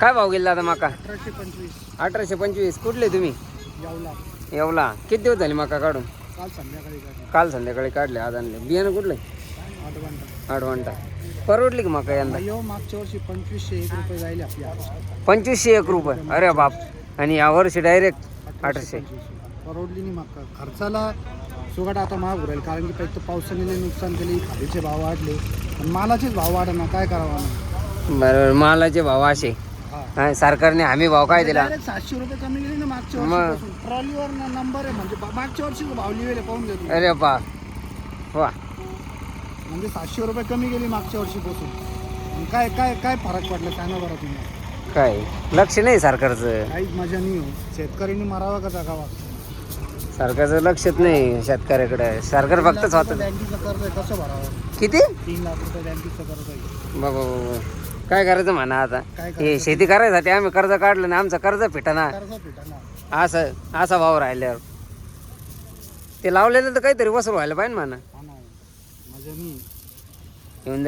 काय भाव गेला दादा माका? अठराशे पंचवीस. अठराशे पंचवीस. कुठले तुम्ही? यावला. येवला. किती दिवस झाले माका काढून? काल संध्याकाळी काढली. काल संध्याकाळी काढले आज आणले. बियाणं कुठले? आठ घंटा. परवडली का माका यंदा? यो मागच्या वर्षी पंचवीसशे एक रुपये. पंचवीसशे एक रुपये. अरे बाप. आणि यावर्षी डायरेक्ट अठराशे. परवडली नाही मग खर्चाला सुगाट आता महाग राहील कारण की पहिलं पावसाने नुकसान केले खाडीचे भाव वाढले. आणि मालाचेच भाव वाढना काय करावं बरोबर. मालाचे भाव असे. हा सरकारने हमी भाव काय दिला? Direct सातशे रुपये कमी गेले ना मागच्या मग. वर्षी ट्रॉलीवर नंबर आहे म्हणजे बा- मागच्या वर्षी भाव लिहिले पाहून घेतो अरे बा वा. म्हणजे सातशे रुपये कमी गेली मागच्या वर्षीपासून. आणि काय काय काय फरक पडला सांगा बरं तुम्ही. काय? लक्ष नाही सरकारचं. काहीच मजा नाही हो. शेतकऱ्यांनी मारावा का जगावा सरकारचं लक्षच नाही शेतकऱ्याकडे. सरकार फक्त तीन लाख रुपये स्वतः बँकेचं कर्ज आहे, कसं भरावं? किती? तीन लाख रुपये बँकेचं कर्ज आहे. बाबा. काय करायचं म्हणा आता? काय हे करायचं? शेती करायसाठी आम्ही कर्ज काढलं ना आमचं कर्ज फिटाना. कर्ज फिटाना. असं असा भाव राहिल्यावर. ते लावलेलं तर काहीतरी वसूल व्हायला पाहिजे म्हणा. नाही येऊन जाईन.